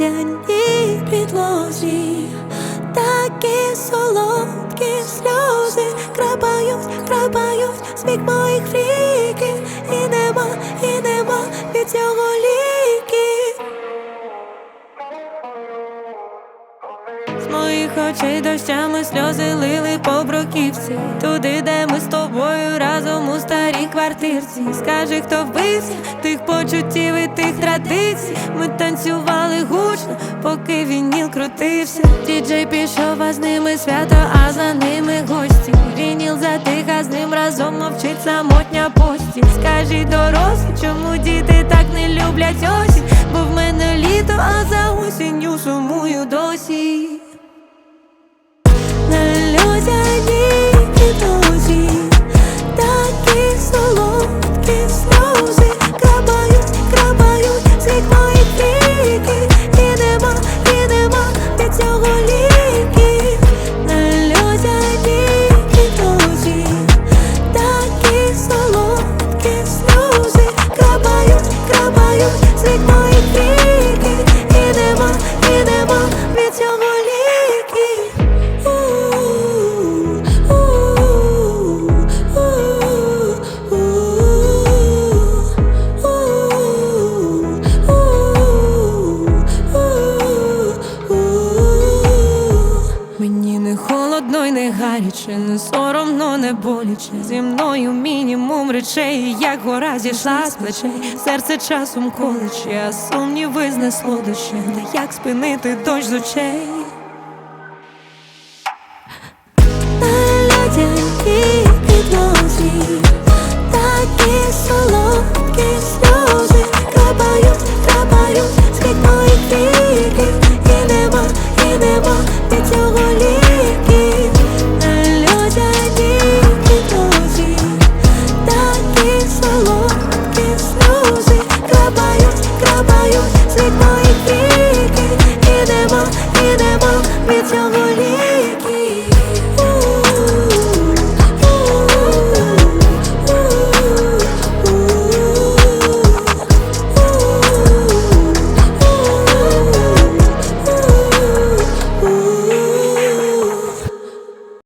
ледяній підлозі, такі солодкі сльози крапають, крапають сміх моїх фріків. І нема, і нема від цього очей дощами сльози лили по бруківці. Туди, де ми з тобою разом у старій квартирці. Скажи, хто вбився тих почуттів і тих традицій. Ми танцювали гучно, поки вініл крутився. Діджей пішов, а з ними свято, а за ними гості. Вініл затих, а з ним разом мовчить самотня пості Скажи, дорослі, чому діти так не люблять осінь? Бо в мене літо, а за осінню сумую досі й не гаряче, не соромно, не боляче. Зі мною мінімум речей, як гора зійшла з плечей. Серце часом колече, а сумніви знесло дощем, як спинити дощ з очей?